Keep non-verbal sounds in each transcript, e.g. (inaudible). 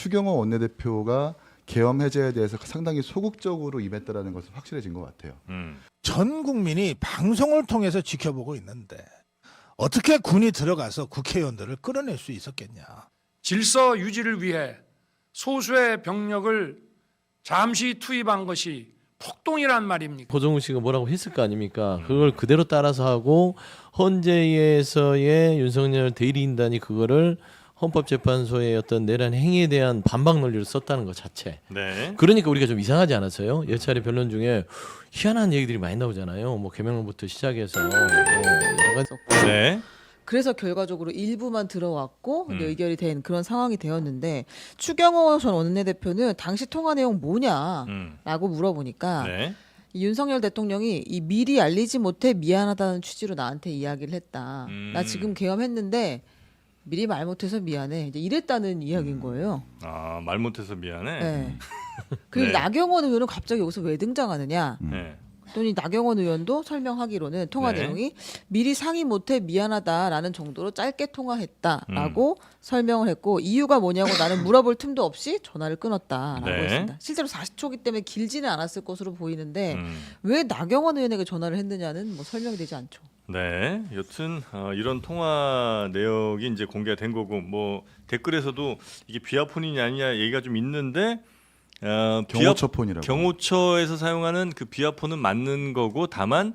추경호 원내대표가 계엄 해제에 대해서 상당히 소극적으로 임했다라는 것은 확실해진 것 같아요. 음. 전 국민이 방송을 통해서 지켜보고 있는데 어떻게 군이 들어가서 국회의원들을 끌어낼 수 있었겠냐. 질서 유지를 위해 소수의 병력을 잠시 투입한 것이 폭동이란 말입니까? 고종우 씨가 뭐라고 했을 거 아닙니까? 그걸 그대로 따라서 하고 헌재에서의 윤석열 대리인단이 그거를 헌법재판소의 어떤 내란 행위에 대한 반박 논리로 썼다는 것 자체. 네. 그러니까 우리가 좀 이상하지 않았어요? 여러 차례 변론 중에 희한한 얘기들이 많이 나오잖아요. 뭐 개명론부터 시작해서 뭐 여러 가지 네. 그래서 결과적으로 일부만 들어왔고 음. 의결이 된 그런 상황이 되었는데 추경호 전 원내대표는 당시 통화 내용 뭐냐라고 음. 물어보니까 네. 이 윤석열 대통령이 이 미리 알리지 못해 미안하다는 취지로 나한테 이야기를 했다. 음. 나 지금 계엄했는데 미리 말 못해서 미안해. 이제 이랬다는 이야기인 거예요. 아, 말 못해서 미안해. 네. (laughs) 그리고 네. 나경원 의원은 갑자기 여기서 왜 등장하느냐? 네. 또니 나경원 의원도 설명하기로는 통화 네. 내용이 미리 상의 못해 미안하다라는 정도로 짧게 통화했다라고 음. 설명을 했고 이유가 뭐냐고 나는 물어볼 틈도 없이 전화를 끊었다라고 네. 했습니다. 실제로 40초기 때문에 길지는 않았을 것으로 보이는데 음. 왜 나경원 의원에게 전화를 했느냐는 뭐 설명이 되지 않죠. 네, 여튼 어, 이런 통화 내역이 이제 공개가 된 거고 뭐 댓글에서도 이게 비아폰이냐 아니냐 얘기가 좀 있는데 어, 경호처폰이라고. 경호처에서 사용하는 그 비아폰은 맞는 거고 다만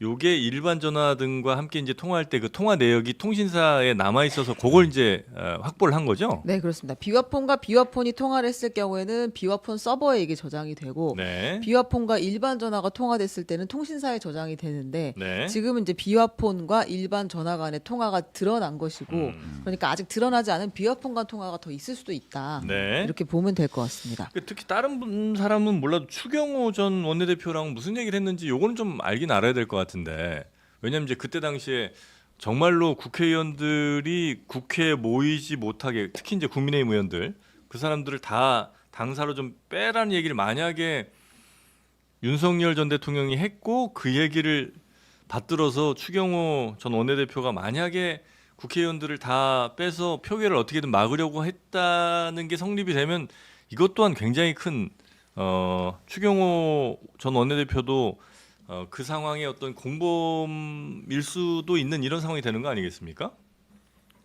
요게 일반 전화 등과 함께 이제 통화할 때 그 통화 내역이 통신사에 남아 있어서 그걸 이제 어, 확보를 한 거죠. 네 그렇습니다. 비와폰과 비와폰이 통화를 했을 경우에는 비와폰 서버에 이게 저장이 되고 네. 비와폰과 일반 전화가 통화됐을 때는 통신사에 저장이 되는데 네. 지금은 이제 비와폰과 일반 전화 간의 통화가 드러난 것이고 음. 그러니까 아직 드러나지 않은 비와폰 간 통화가 더 있을 수도 있다. 네. 이렇게 보면 될 것 같습니다. 그 특히 다른 분- 사람은 몰라도 추경호 전 원내대표랑 무슨 얘기를 했는지 요거는 좀 알긴 알아야 될 것 같 은데. 왜냐면 이제 그때 당시에 정말로 국회의원들이 국회에 모이지 못하게 특히 이제 국민의힘 의원들 그 사람들을 다 당사로 좀 빼라는 얘기를 만약에 윤석열 전 대통령이 했고 그 얘기를 받들어서 추경호 전 원내대표가 만약에 국회의원들을 다 빼서 표결을 어떻게든 막으려고 했다는 게 성립이 되면 이것 또한 굉장히 큰 어, 추경호 전 원내대표도 어, 그 상황의 어떤 공범일 수도 있는 이런 상황이 되는 거 아니겠습니까?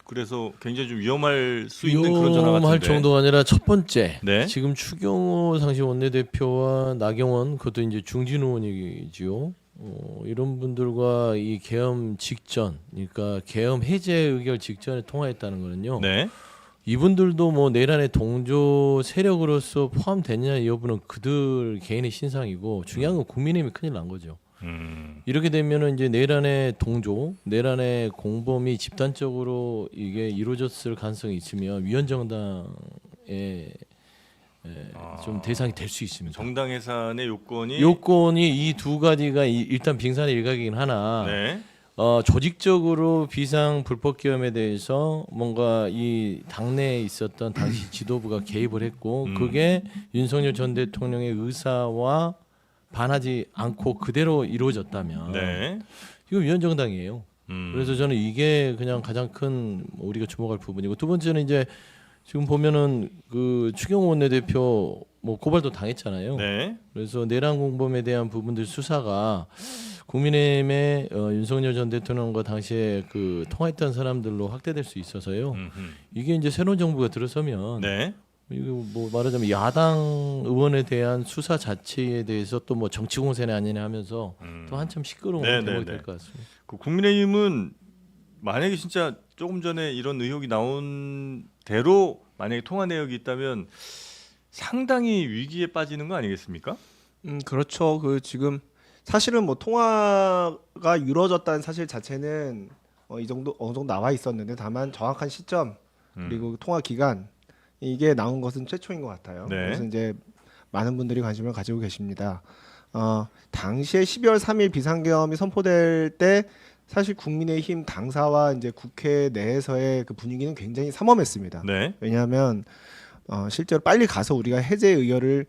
그래서 굉장히 좀 위험할 수 있는 그런 전화 위험할 같은데. 정도가 아니라 첫 번째 네. 지금 추경호 상시 원내대표와 나경원 그것도 이제 중진 의원이지요. 어, 이런 분들과 이 계엄 직전, 그러니까 계엄 해제 의결 직전에 통화했다는 거는요. 네. 이분들도 뭐 내란의 동조 세력으로서 포함되느냐 이 여부는 그들 개인의 신상이고 중요한 건 국민의힘이 큰일 난 거죠. 음. 이렇게 되면은 이제 내란의 동조, 내란의 공범이 집단적으로 이게 이루어졌을 가능성이 있으면 위헌정당에 아. 좀 대상이 될 수 있습니다. 정당 해산의 요건이 요건이 이 두 가지가 이- 일단 빙산의 일각이긴 하나 네. 어, 조직적으로 비상 불법 기업에 대해서 뭔가 이 당내에 있었던 당시 지도부가 개입을 했고 음. 그게 윤석열 전 대통령의 의사와 반하지 않고 그대로 이루어졌다면 네. 이거 위헌정당이에요. 음. 그래서 저는 이게 그냥 가장 큰 우리가 주목할 부분이고 두 번째는 이제 지금 보면은 그 추경호 원내대표 뭐 고발도 당했잖아요. 네. 그래서 내란 공범에 대한 부분들 수사가 국민의힘의 어, 윤석열 전 대통령과 당시에 그 통화했던 사람들로 확대될 수 있어서요. 음흠. 이게 이제 새로운 정부가 들어서면 네. 이거 뭐 말하자면 야당 의원에 대한 수사 자체에 대해서 또 뭐 정치 공세는 아니냐 하면서 음. 또 한참 시끄러운 네, 네, 대목이 네. 될것 같습니다. 그 국민의힘은 만약에 진짜 조금 전에 이런 의혹이 나온 대로 만약에 통화 내역이 있다면 상당히 위기에 빠지는 거 아니겠습니까? 음 그렇죠. 그 지금 사실은 뭐 통화가 이루어졌다는 사실 자체는 어, 이 정도 어느 정도 나와 있었는데 다만 정확한 시점 음. 그리고 통화 기간 이게 나온 것은 최초인 것 같아요. 네. 그래서 이제 많은 분들이 관심을 가지고 계십니다. 어, 당시에 12월 3일 비상계엄이 선포될 때 사실 국민의힘 당사와 이제 국회 내에서의 그 분위기는 굉장히 삼엄했습니다. 네. 왜냐하면 어, 실제로 빨리 가서 우리가 해제 의결을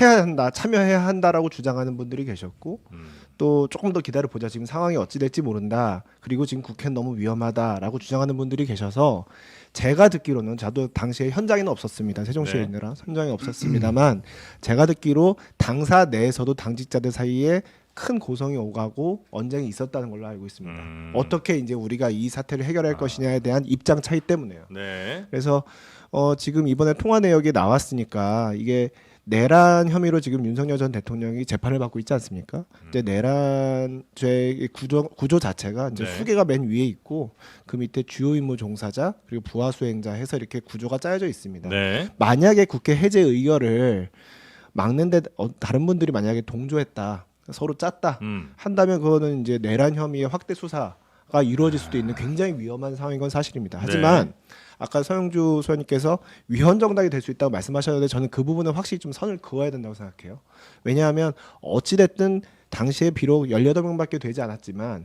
해야 한다, 참여해야 한다라고 주장하는 분들이 계셨고 음. 또 조금 더 기다려 보자. 지금 상황이 어찌 될지 모른다. 그리고 지금 국회는 너무 위험하다라고 주장하는 분들이 계셔서 제가 듣기로는 저도 당시에 현장에는 없었습니다. 세종시에 네. 있느라 현장에 없었습니다만 제가 듣기로 당사 내에서도 당직자들 사이에 큰 고성이 오가고 언쟁이 있었다는 걸로 알고 있습니다. 음. 어떻게 이제 우리가 이 사태를 해결할 것이냐에 대한 입장 차이 때문에요. 네. 그래서 어, 지금 이번에 통화 내역이 나왔으니까 이게 내란 혐의로 지금 윤석열 전 대통령이 재판을 받고 있지 않습니까? 이제 내란죄의 구조 구조 자체가 이제 네. 수개가 맨 위에 있고 그 밑에 주요 임무 종사자 그리고 부하 수행자 해서 이렇게 구조가 짜여져 있습니다. 네. 만약에 국회 해제 의결을 막는데 어, 다른 분들이 만약에 동조했다 서로 짰다 음. 한다면 그거는 이제 내란 혐의의 확대 수사 가 이루어질 수도 있는 굉장히 위험한 상황인 건 사실입니다. 하지만 네. 아까 서영주 소장님께서 위헌 정당이 될 수 있다고 말씀하셨는데 저는 그 부분은 확실히 좀 선을 그어야 된다고 생각해요. 왜냐하면 어찌 됐든 당시에 비록 18명밖에 되지 않았지만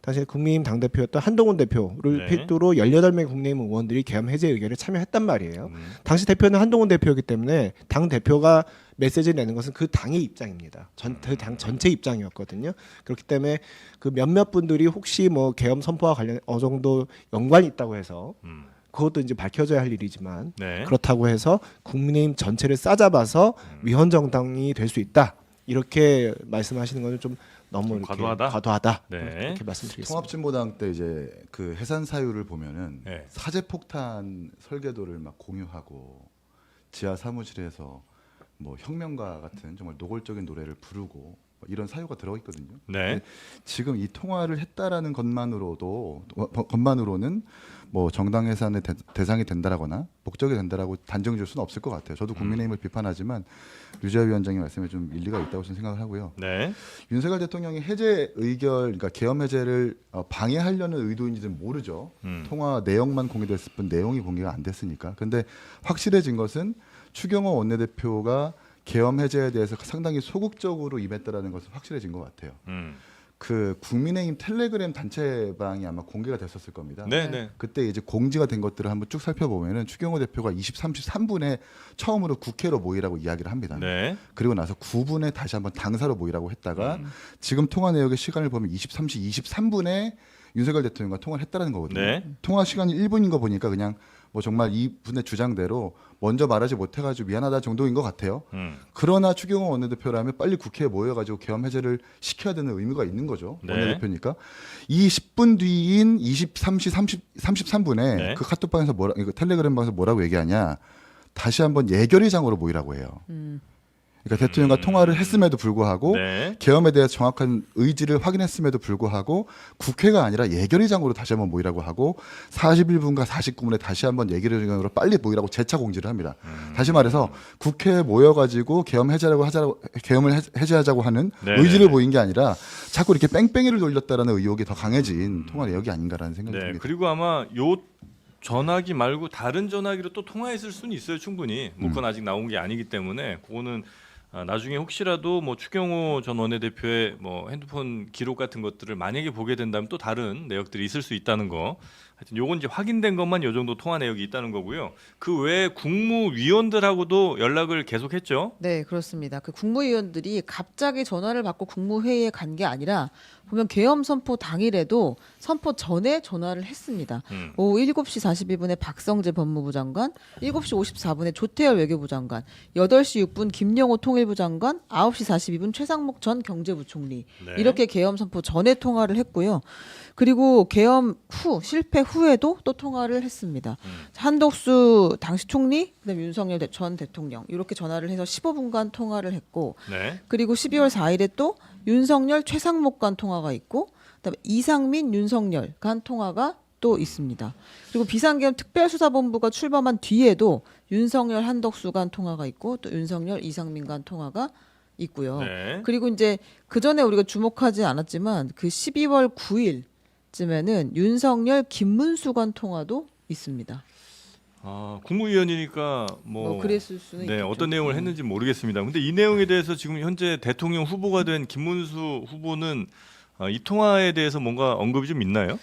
당시에 국민의힘 당 대표였던 한동훈 대표를 네. 필두로 18명 국민의힘 의원들이 계엄 해제 의결에 참여했단 말이에요. 음. 당시 대표는 한동훈 대표이기 때문에 당 대표가 메시지를 내는 것은 그 당의 입장입니다. 전 그 당 전체 입장이었거든요. 그렇기 때문에 그 몇몇 분들이 혹시 뭐 계엄 선포와 관련 어느 정도 연관이 있다고 해서 음. 그것도 이제 밝혀져야 할 일이지만 네. 그렇다고 해서 국민의힘 전체를 싸잡아서 음. 위헌 정당이 될 수 있다. 이렇게 말씀하시는 것은 좀 너무 좀 이렇게 과도하다? 과도하다. 네. 이렇게 말씀드리겠습니다. 통합진보당 때 이제 그 해산 사유를 보면은 네. 사제 폭탄 설계도를 막 공유하고 지하 사무실에서 뭐 혁명가 같은 정말 노골적인 노래를 부르고 뭐 이런 사유가 들어 있거든요. 네. 지금 이 통화를 했다라는 것만으로도 어, 것만으로는 뭐 정당 해산의 대, 대상이 된다라거나 목적이 된다라고 단정 줄 수는 없을 것 같아요. 저도 국민의힘을 비판하지만 류지아 위원장이 말씀에 좀 일리가 있다고 저는 생각을 하고요. 네. 윤석열 대통령이 해제 의결, 그러니까 계엄 해제를 어, 방해하려는 의도인지는 모르죠. 음. 통화 내용만 공개됐을 뿐 내용이 공개가 안 됐으니까. 근데 확실해진 것은 추경호 원내대표가 계엄 해제에 대해서 상당히 소극적으로 임했다라는 것은 확실해진 것 같아요. 음. 그 국민의힘 텔레그램 단체방이 아마 공개가 됐었을 겁니다. 네, 네. 그때 이제 공지가 된 것들을 한번 쭉 살펴보면은 추경호 대표가 20, 33분에 처음으로 국회로 모이라고 이야기를 합니다. 네. 그리고 나서 9분에 다시 한번 당사로 모이라고 했다가 음. 지금 통화 내역의 시간을 보면 23시 23분에 윤석열 대통령과 통화를 했다는 거거든요. 네. 통화 시간이 1분인 거 보니까 그냥 뭐 정말 이분의 주장대로 먼저 말하지 못해가지고 미안하다 정도인 것 같아요. 음. 그러나 추경호 원내대표라면 빨리 국회에 모여가지고 계엄 해제를 시켜야 되는 의무가 있는 거죠. 네. 원내대표니까. 이 10분 뒤인 23시 30, 33분에 네. 그 카톡방에서 뭐라, 이거 텔레그램 방에서 뭐라고 얘기하냐. 다시 한번 예결위장으로 모이라고 해요. 음. 그러니까 대통령과 음. 통화를 했음에도 불구하고 네. 계엄에 대해서 정확한 의지를 확인했음에도 불구하고 국회가 아니라 예결위장으로 다시 한번 모이라고 하고 41분과 49분에 다시 한번 예결위장으로 빨리 모이라고 재차 공지를 합니다. 음. 다시 말해서 국회에 모여가지고 계엄 해제라고 하자고 계엄을 해- 해제하자고 하는 네, 의지를 네, 보인 게 아니라 자꾸 이렇게 뺑뺑이를 돌렸다라는 의혹이 더 강해진 통화 내역이 아닌가라는 생각이 네. 듭니다. 그리고 아마 요 전화기 말고 다른 전화기로 또 통화했을 수는 있어요 충분히. 뭐 그건 아직 나온 게 아니기 때문에 그거는 아, 나중에 혹시라도 뭐 추경호 전 원내대표의 뭐 핸드폰 기록 같은 것들을 만약에 보게 된다면 또 다른 내역들이 있을 수 있다는 거. 하여튼 요건 이제 확인된 것만 요 정도 통화 내역이 있다는 거고요. 그 외에 국무위원들하고도 연락을 계속했죠. 네, 그렇습니다. 그 국무위원들이 갑자기 전화를 받고 국무회의에 간 게 아니라 보면 계엄 선포 당일에도 선포 전에 전화를 했습니다. 음. 오후 7시 42분에 박성재 법무부 장관, 7시 54분에 조태열 외교부 장관, 8시 6분 김영호 통일부 장관, 9시 42분 최상목 전 경제부총리. 네. 이렇게 계엄 선포 전에 통화를 했고요. 그리고 계엄 후 실패 후에도 또 통화를 했습니다. 음. 한덕수 당시 총리, 그다음 윤석열 대- 전 대통령 이렇게 전화를 해서 15분간 통화를 했고 네. 그리고 12월 4일에 또 윤석열 최상목 간 통화가 있고 그다음에 이상민 윤석열 간 통화가 또 있습니다. 그리고 비상계엄 특별수사본부가 출범한 뒤에도 윤석열 한덕수 간 통화가 있고 또 윤석열 이상민 간 통화가 있고요. 네. 그리고 이제 그 전에 우리가 주목하지 않았지만 그 12월 9일 쯤에는 윤석열 김문수 간 통화도 있습니다. 아, 국무위원이니까 뭐, 뭐, 그랬을 수는 네, 있겠죠. 어떤 내용을 음. 했는지 모르겠습니다. 근데 이 내용에 대해서 지금 현재 대통령 후보가 된 김문수 후보는 아, 이 통화에 대해서 뭔가 언급이 좀 있나요?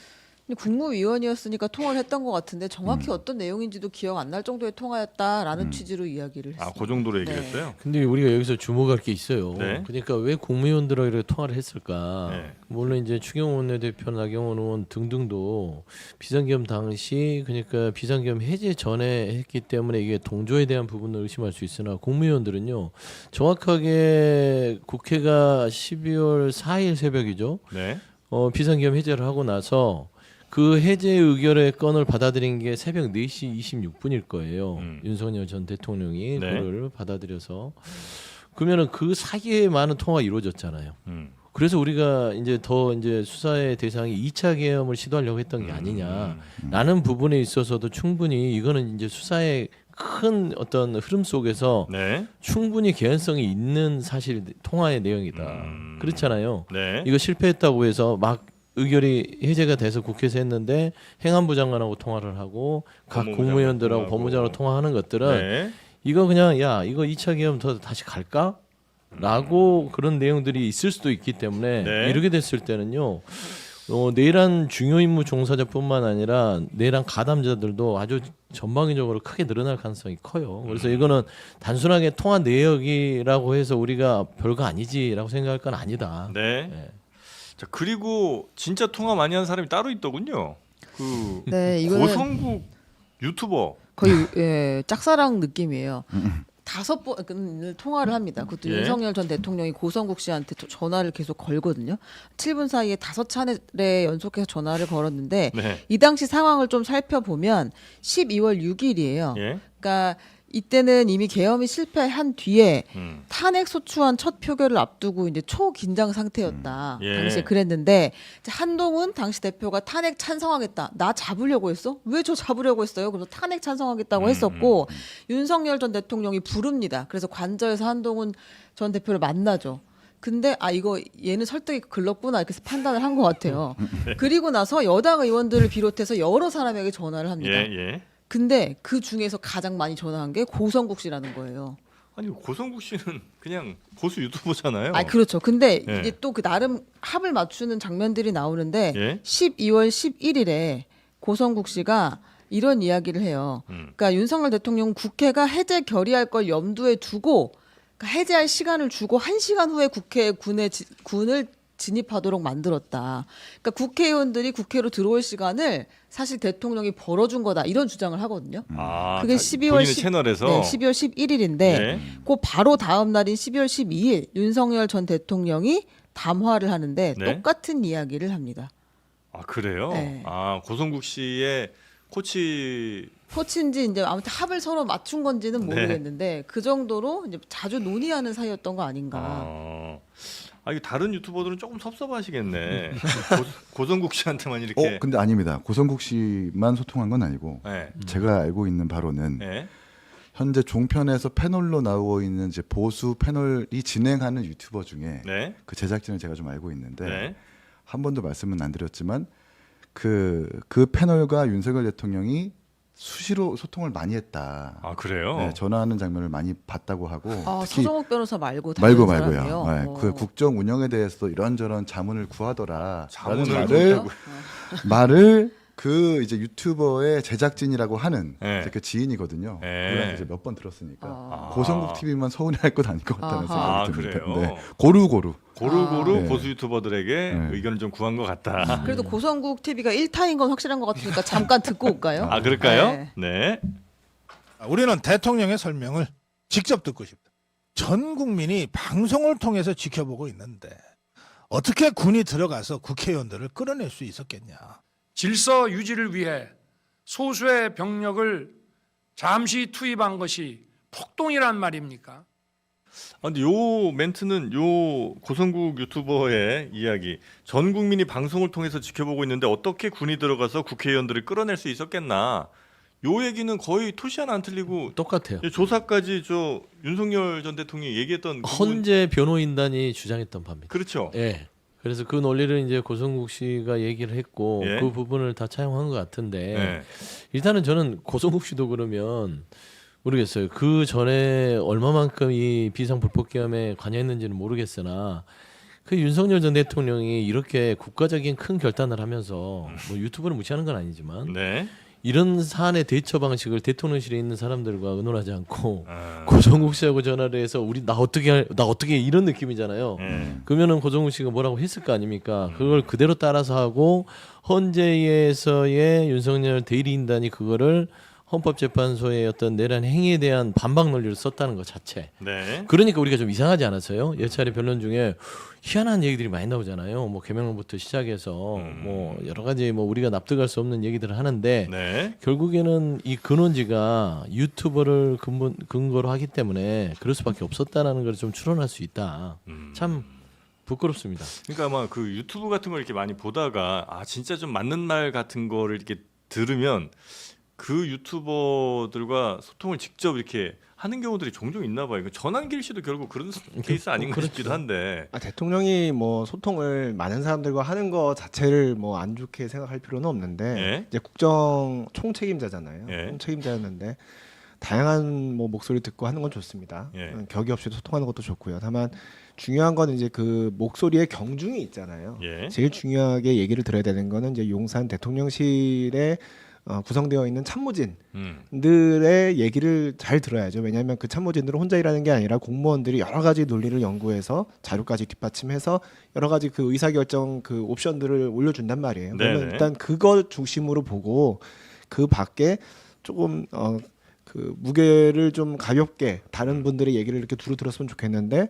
국무위원이었으니까 통화를 했던 것 같은데 정확히 어떤 내용인지도 기억 안 날 정도의 통화였다라는 취지로 이야기를 했어요. 아, 그 정도로 네. 얘기했어요. 근데 우리가 여기서 주목할 게 있어요. 네. 그러니까 왜 국무위원들하고 이렇게 통화를 했을까? 네. 물론 이제 추경호 원내대표, 나경원 의원 등등도 비상계엄 당시 그러니까 비상계엄 해제 전에 했기 때문에 이게 동조에 대한 부분을 의심할 수 있으나 국무위원들은요 정확하게 국회가 12월 4일 새벽이죠. 네. 어, 비상계엄 해제를 하고 나서 그 해제 의결의 건을 받아들인 게 새벽 4시 26분일 거예요. 음. 윤석열 전 대통령이 네. 그걸 받아들여서 그러면은 그 사이에 많은 통화가 이루어졌잖아요. 음. 그래서 우리가 이제 더 이제 수사의 대상이 2차 계엄을 시도하려고 했던 게 아니냐라는 부분에 있어서도 충분히 이거는 이제 수사의 큰 어떤 흐름 속에서 네. 충분히 개연성이 있는 사실 통화의 내용이다. 음. 그렇잖아요. 네. 이거 실패했다고 해서 막 의결이 해제가 돼서 국회에서 했는데 행안부 장관하고 통화를 하고 각 법무부 국무위원들하고 장관 법무장으로 통화하는 것들은 네. 이거 그냥 야 이거 2차 계엄 더 다시 갈까? 라고 그런 내용들이 있을 수도 있기 때문에 네. 이렇게 됐을 때는요. 어, 내란 중요 임무 종사자뿐만 아니라 내란 가담자들도 아주 전방위적으로 크게 늘어날 가능성이 커요. 음. 그래서 이거는 단순하게 통화 내역이라고 해서 우리가 별거 아니지라고 생각할 건 아니다. 네. 네. 자, 그리고 진짜 통화 많이 한 사람이 따로 있더군요. 그 네, 이거는 고성국 유튜버. 거의 예, 짝사랑 느낌이에요. 다섯 번을 통화를 합니다. 그것도 예. 윤석열 전 대통령이 고성국 씨한테 또 전화를 계속 걸거든요. 7분 사이에 다섯 차례 연속해서 전화를 걸었는데 네. 이 당시 상황을 좀 살펴보면 12월 6일이에요. 예. 그러니까 이때는 이미 계엄이 실패한 뒤에 음. 탄핵 소추안 첫 표결을 앞두고 이제 초긴장 상태였다. 음, 예. 당시에 그랬는데 이제 한동훈 당시 대표가 탄핵 찬성하겠다. 나 잡으려고 했어? 왜 저 잡으려고 했어요? 그래서 탄핵 찬성하겠다고 음, 했었고 윤석열 전 대통령이 부릅니다. 그래서 관저에서 한동훈 전 대표를 만나죠. 근데 아 이거 얘는 설득이 글렀구나 이렇게 판단을 한 것 같아요. 네. 그리고 나서 여당 의원들을 비롯해서 여러 사람에게 전화를 합니다. 예, 예. 근데 그 중에서 가장 많이 전화한 게 고성국 씨라는 거예요. 아니 고성국 씨는 그냥 보수 유튜버잖아요. 아 그렇죠. 근데 예. 이게 또그 나름 합을 맞추는 장면들이 나오는데 예. 12월 11일에 고성국 씨가 이런 이야기를 해요. 음. 그러니까 윤석열 대통령 국회가 해제 결의할 걸 염두에 두고 그러니까 해제할 시간을 주고 한 시간 후에 국회 군에 지- 군을 진입하도록 만들었다. 그러니까 국회의원들이 국회로 들어올 시간을 사실 대통령이 벌어준 거다 이런 주장을 하거든요. 아, 그게 자, 12월 본인의 10 채널에서 네, 12월 11일인데 예. 그 바로 다음 날인 12월 12일 윤석열 전 대통령이 담화를 하는데 네. 똑같은 이야기를 합니다. 아 그래요? 네. 아 고성국 씨의 코치 코치인지 이제 아무튼 합을 서로 맞춘 건지는 네. 모르겠는데 그 정도로 이제 자주 논의하는 사이였던 거 아닌가. 아, 아 이거 다른 유튜버들은 조금 섭섭하시겠네. (laughs) 고, 성국 씨한테만 이렇게. 어, 근데 아닙니다. 고성국 씨만 소통한 건 아니고 네. 제가 알고 있는 바로는 네. 현재 종편에서 패널로 나오고 있는 이제 보수 패널이 진행하는 유튜버 중에 네. 그 제작진을 제가 좀 알고 있는데 네. 한 번도 말씀은 안 드렸지만 그 그 패널과 윤석열 대통령이 수시로 소통을 많이 했다. 아 그래요? 네, 전화하는 장면을 많이 봤다고 하고 아, 특히 서정욱 변호사 말고 다른 말고 사람이요? 말고요. 네, 어. 그 국정 운영에 대해서 이런저런 자문을 구하더라라는 자문을 말을 구한다고요? (laughs) 말을 그 이제 유튜버의 제작진이라고 하는 네. 이제 그 지인이거든요. 네. 이제 몇 번 들었으니까 아. 고성국 TV만 서운해할 건 아닐 것 같다는 아하. 생각이 아, 듭니다. 그래요? 네. 고루 고루. 고루고루 아. 네. 보수 유튜버들에게 네. 의견을 좀 구한 것 같다. 그래도 고성국 TV가 1타인 건 확실한 것 같으니까 잠깐 듣고 올까요? 아 그럴까요? 네. 네. 우리는 대통령의 설명을 직접 듣고 싶다. 전 국민이 방송을 통해서 지켜보고 있는데 어떻게 군이 들어가서 국회의원들을 끌어낼 수 있었겠냐? 질서 유지를 위해 소수의 병력을 잠시 투입한 것이 폭동이란 말입니까? 아, 근데 요 멘트는 요 고성국 유튜버의 이야기. 전 국민이 방송을 통해서 지켜보고 있는데 어떻게 군이 들어가서 국회의원들을 끌어낼 수 있었겠나? 요 얘기는 거의 토시 하나 안 틀리고 똑같아요. 조사까지 저 윤석열 전 대통령이 얘기했던 그 부분- 헌재 변호인단이 주장했던 바입니다. 그렇죠. 예. 그래서 그 논리를 이제 고성국 씨가 얘기를 했고 예. 그 부분을 다 차용한 것 같은데 네. 일단은 저는 고성국 씨도 그러면 모르겠어요. 그 전에 얼마만큼 이 비상 불법 계엄에 관여했는지는 모르겠으나 그 윤석열 전 대통령이 이렇게 국가적인 큰 결단을 하면서 뭐 유튜브를 무시하는 건 아니지만 네. 이런 사안의 대처 방식을 대통령실에 있는 사람들과 의논하지 않고 아, 고정국 씨하고 전화를 해서 우리 나 어떻게 할, 나 어떻게 해? 이런 느낌이잖아요. 예. 그러면은 고정국 씨가 뭐라고 했을 거 아닙니까? 그걸 그대로 따라서 하고 헌재에서의 윤석열 대리인단이 그거를 헌법재판소의 어떤 내란 행위에 대한 반박 논리를 썼다는 것 자체. 네. 그러니까 우리가 좀 이상하지 않았어요? 여차례 변론 중에 희한한 얘기들이 많이 나오잖아요. 뭐 개명론부터 시작해서 음. 뭐 여러 가지 뭐 우리가 납득할 수 없는 얘기들을 하는데 네. 결국에는 이 근원지가 유튜버를 근본, 근거로 하기 때문에 그럴 수밖에 없었다라는 걸 좀 추론할 수 있다. 음. 참 부끄럽습니다. 그러니까 아마 그 유튜브 같은 걸 이렇게 많이 보다가 아 진짜 좀 맞는 말 같은 거를 이렇게 들으면 그 유튜버들과 소통을 직접 이렇게 하는 경우들이 종종 있나 봐요. 그 전환길 씨도 결국 그런 케이스 아닌가 그렇죠. 싶기도 한데. 아, 대통령이 뭐 소통을 많은 사람들과 하는 거 자체를 뭐 안 좋게 생각할 필요는 없는데 예. 이제 국정 총책임자잖아요. 예. 총책임자였는데 다양한 뭐 목소리 듣고 하는 건 좋습니다. 예. 음, 격의 없이 소통하는 것도 좋고요. 다만 중요한 건 이제 그 목소리의 경중이 있잖아요. 예. 제일 중요하게 얘기를 들어야 되는 거는 이제 용산 대통령실에 어, 구성되어 있는 참모진 음. 들의 얘기를 잘 들어야죠. 왜냐하면 그 참모진들은 혼자 일하는 게 아니라 공무원들이 여러 가지 논리를 연구해서 자료까지 뒷받침해서 여러 가지 그 의사결정 그 옵션들을 올려준단 말이에요. 그러면 네네. 일단 그거 중심으로 보고 그 밖에 조금 어 그 무게를 좀 가볍게 다른 분들의 얘기를 이렇게 두루 들었으면 좋겠는데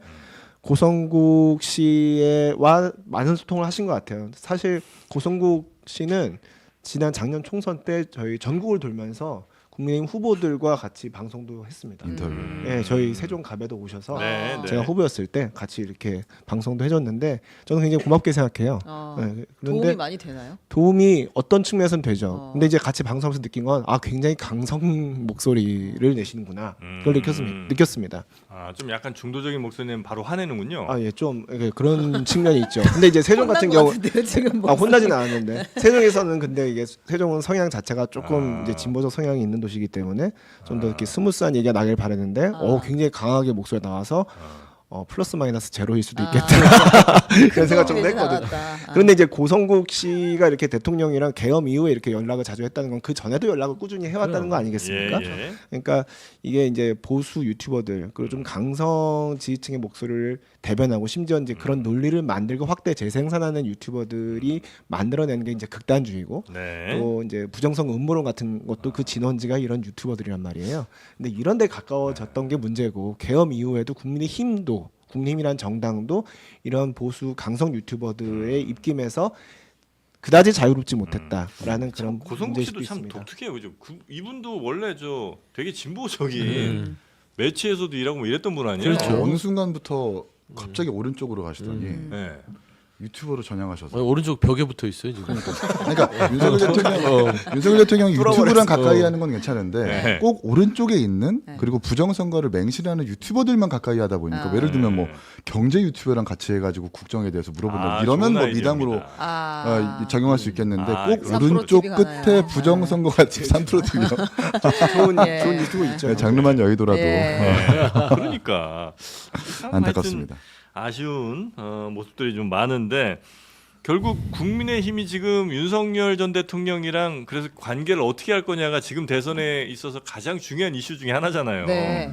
고성국 씨와 많은 소통을 하신 것 같아요. 사실 고성국 씨는 지난 작년 총선 때 저희 전국을 돌면서 국민의힘 후보들과 같이 방송도 했습니다. 인터뷰. 음. 예, 저희 세종갑에도 오셔서 네, 네. 제가 후보였을 때 같이 이렇게 방송도 해줬는데 저는 굉장히 고맙게 생각해요. 어, 예, 도움이 많이 되나요? 도움이 어떤 측면에서는 되죠. 어. 근데 이제 같이 방송하면서 느낀 건 아 굉장히 강성 목소리를 내시는구나. 그걸 음. 느꼈습니다. 느꼈습니다. 아, 좀 약간 중도적인 목소리는 바로 화내는군요. 아 예, 좀 이렇게 그런 측면이 있죠. 근데 이제 세종 같은 경우 것 같은데요, 지금 아. 혼나지는 않았는데 세종에서는 근데 이게 세종은 성향 자체가 조금 아. 이제 진보적 성향이 있는 도시이기 때문에 좀 더 이렇게 스무스한 얘기가 나길 바라는데 어 아. 굉장히 강하게 목소리가 나와서 아. 어 플러스 마이너스 제로일 수도 아. 있겠다 (laughs) 그런 생각 좀 했거든. 않았다. 아. 그런데 이제 고성국 씨가 이렇게 대통령이랑 개엄 이후에 이렇게 연락을 자주 했다는 건 그 전에도 연락을 꾸준히 해왔다는 거 아니겠습니까? 예, 예. 그러니까 이게 이제 보수 유튜버들 그리고 좀 강성 지지층의 목소리를 대변하고 심지어 이제 그런 논리를 만들고 확대 재생산하는 유튜버들이 만들어내는 게 이제 극단주의고 네. 또 이제 부정성 음모론 같은 것도 그 진원지가 이런 유튜버들이란 말이에요. 근데 이런 데 가까워졌던 게 문제고 개엄 이후에도 국민의 힘도 국민이란 정당도 이런 보수 강성 유튜버들의 입김에서 그다지 자유롭지 못했다라는 그런 고성국 문제일 씨도 수도 참 있습니다. 독특해요. 그죠? 그, 이분도 원래 저 되게 진보적인 음. 매체에서도 일하고 뭐 이랬던 분 아니에요? 그렇죠. 어, 어느 순간부터 갑자기 오른쪽으로 가시더니 음. 네. 유튜버로 전향하셔서 어, 오른쪽 벽에 붙어 있어요 지금. 그러니까 윤석열 대통령 윤석열 대통령이 유튜브랑 가까이 하는 건 괜찮은데 네. 꼭 오른쪽에 있는 네. 그리고 부정선거를 맹신하는 유튜버들만 가까이 하다 보니까 아. 예를 들면 뭐 네. 경제 유튜버랑 같이 해가지고 국정에 대해서 물어본다 아, 이러면 뭐 미담으로. 아. 어, 적용할 수 있겠는데 아, 꼭. 오른쪽 3프로 TV 끝에? 부정선거 같이 3프로 TV요. (laughs) 좋은 예. 좋은 유튜버 있죠. 네, 장르만 여의도라도 예. 네. 그러니까 참 안타깝습니다. 아쉬운 어, 모습들이 좀 많은데 결국 국민의힘이 지금 윤석열 전 대통령이랑 그래서 관계를 어떻게 할 거냐가 지금 대선에 있어서 가장 중요한 이슈 중에 하나잖아요. 네.